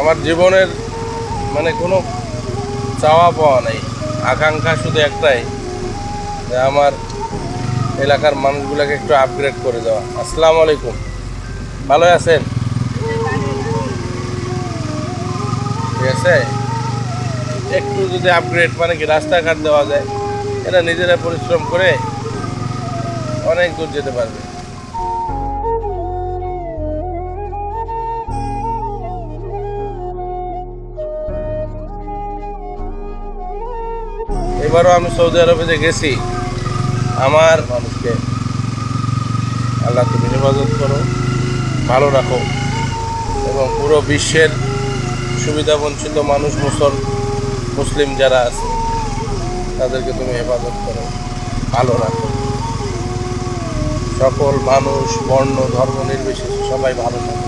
আমার জীবনের মানে কোনো চাওয়া পাওয়া নেই। আকাঙ্ক্ষা শুধু একটাই, যে আমার এলাকার মানুষগুলোকে একটু আপগ্রেড করে দেওয়া। আসসালামু আলাইকুম। ভালো আছেন? ঠিক আছে? একটু যদি আপগ্রেড মানে কি রাস্তাঘাট দেওয়া যায় এরা নিজেরা পরিশ্রম করে অনেক দূর যেতে পারবে। এবারও আমি সৌদি আরবে যে গেছি। আমার মানুষকে আল্লাহ তুমি হেফাজত করো, ভালো রাখো এবং পুরো বিশ্বের সুবিধা বঞ্চিত মানুষ, মুসল, মুসলিম যারা আছে, তাদেরকে তুমি হেফাজত করো, ভালো রাখো। সকল মানুষ, বর্ণ, ধর্ম নির্বিশেষে সবাই ভালো থাকে।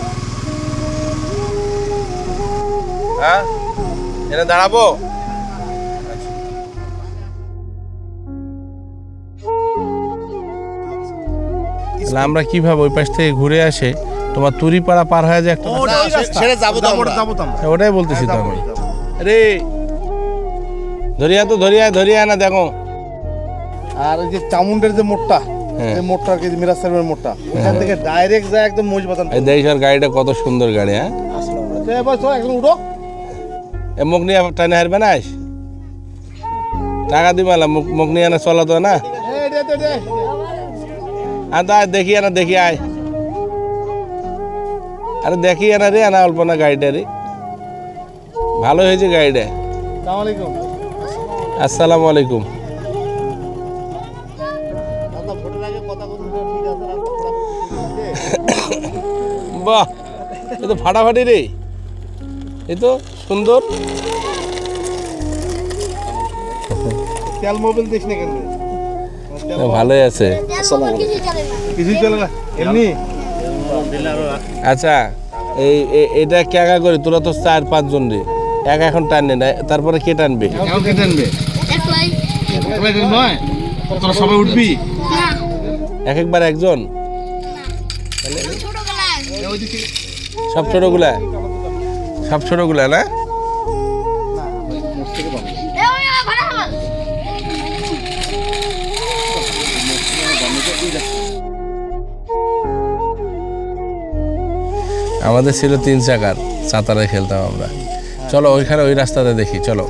হ্যাঁ? এটা দাঁড়াবো? তাহলে আমরা কীভাবে ওই পাশ থেকে ঘুরে আসে? তোমার তুরিপাড়া পার হয়ে যায় একটা সেটা যাব। হ্যাঁ, ওটাই বলতেছি তো আমি আরে ধরিয়া তো ধরিয়া ধরিয়া না দেখো। আর ওই যে চামুন্ডের যে মোড়টা হ্যাঁ। এই মোড়টা আর কি মিরাজ সাহেবের মোড়টা ওখান থেকে ডাইরেক্ট যায় একদম দেখার গাড়িটা কত সুন্দর গাড়ি হ্যাঁ? এবার চল একদম উঠো। এ মুখ নিয়ে টানে হারবে না? টাকা মুখ মুখ নিয়ে চলা তো না? তা দেখি না দেখি আয়। আরে দেখি না রে না অল্প না গাড়িটা রে। ভালো হয়েছে গাড়িটা। আসসালামু আলাইকুম। বাহ এ তো ফাটাফাটি রে। এ তো সুন্দর। তেল মোবিল দিস না কেন ভালোই আছে। কিছুই চলে না। এমনি? আচ্ছা এই এটা কে একা করে? তোরা তো চার পাঁচজন রে। একা এখন টানবে না তারপরে কে টানবে? কাউকে টানবে? নয়? তোরা সবাই উঠবি? এক একবার একজন? সব ছোটগুলা? সব ছোটগুলা না? আমাদের ছিল তিন চাকার সাঁতারে খেলতাম আমরা। চলো ওইখানে ওই রাস্তাতে দেখি চলো।